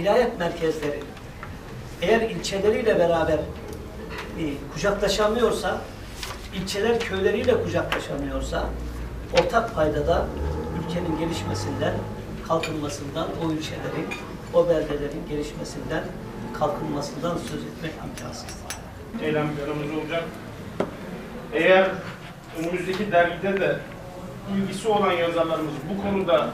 vilayet merkezleri eğer ilçeleriyle beraber e, kucaklaşamıyorsa, ilçeler köyleriyle kucaklaşamıyorsa, ortak paydada ülkenin gelişmesinden, kalkınmasından, o ilçelerin, o beldelerin gelişmesinden, kalkınmasından söz etmek imkansızdır. eylem planımız olacak. Eğer önümüzdeki dergide de ilgisi olan yazarlarımız bu konuda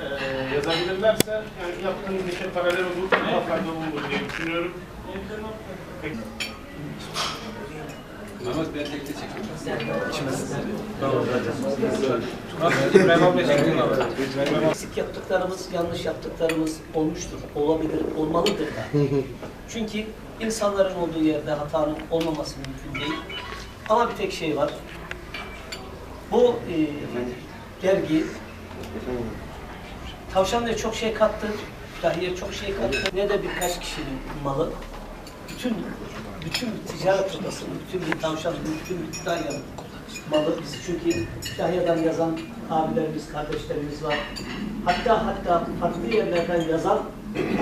e, yazabilirlerse yani yaptığımız işe paralel olur, daha faydalı olur diye düşünüyorum. Peki. Mehmet ben tek tek çekiyorum. Eksik yaptıklarımız, yanlış yaptıklarımız olmuştur, olabilir, olmalıdır da. Çünkü insanların olduğu yerde hatanın olmaması mümkün değil. Ama bir tek şey var. Bu e, dergi Tavşanlı'ya çok şey kattı, Kütahya'ya çok şey kattı. Ne de birkaç kişinin malı. Bütün bütün ticaret odasının, bütün bir tavşanın, bütün bir Kütahya'nın malı. Biz çünkü Kütahya'dan yazan abilerimiz, kardeşlerimiz var. Hatta hatta farklı yerlerden yazan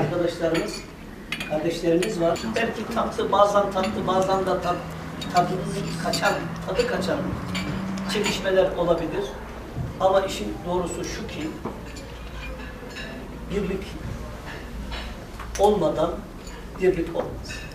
arkadaşlarımız, kardeşlerimiz var. Belki tatlı, bazen tatlı, bazen de tat, tadı kaçan, tadı kaçan çekişmeler olabilir. Ama işin doğrusu şu ki birlik olmadan birlik olmaz.